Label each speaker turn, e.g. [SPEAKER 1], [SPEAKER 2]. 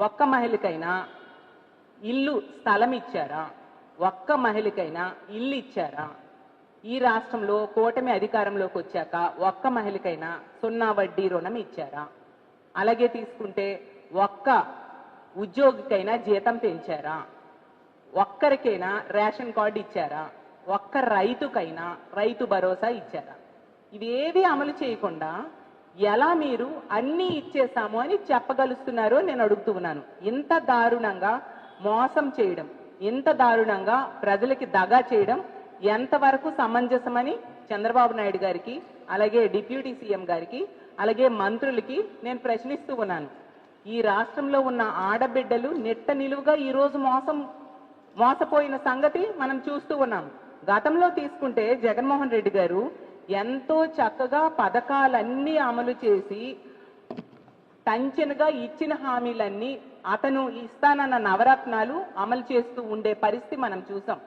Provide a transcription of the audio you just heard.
[SPEAKER 1] ఒక్క మహిళకైనా ఇల్లు స్థలం ఇచ్చారా ఒక్క మహిళకైనా ఇల్లు ఇచ్చారా ఈ రాష్ట్రంలో కూటమి అధికారంలోకి వచ్చాక ఒక్క మహిళకైనా సున్నా వడ్డీ రుణం ఇచ్చారా? అలాగే తీసుకుంటే ఒక్క ఉద్యోగికైనా జీతం పెంచారా? ఒక్కరికైనా రేషన్ కార్డు ఇచ్చారా? ఒక్క రైతుకైనా రైతు భరోసా ఇచ్చారా? ఇవేవి అమలు చేయకుండా ఎలా మీరు అన్నీ ఇచ్చేసాము అని చెప్పగలుస్తున్నారో నేను అడుగుతూ ఉన్నాను. ఇంత దారుణంగా మోసం చేయడం ఇంత దారుణంగా ప్రజలకి దగా చేయడం ఎంతవరకు సమంజసమని చంద్రబాబు నాయుడు గారికి అలాగే డిప్యూటీ సీఎం గారికి అలాగే మంత్రులకి నేను ప్రశ్నిస్తూ ఉన్నాను. ఈ రాష్ట్రంలో ఉన్న ఆడబిడ్డలు నెట్ట నిలువుగా ఈరోజు మోసం మోసపోయిన సంగతి మనం చూస్తూ ఉన్నాం. గతంలో తీసుకుంటే జగన్మోహన్ రెడ్డి గారు ఎంతో చక్కగా పథకాలన్నీ అమలు చేసి టంచనుగా ఇచ్చిన హామీలన్నీ అతను ఇస్తానన్న నవరత్నాలు అమలు చేస్తూ ఉండే పరిస్థితి మనం చూసాం.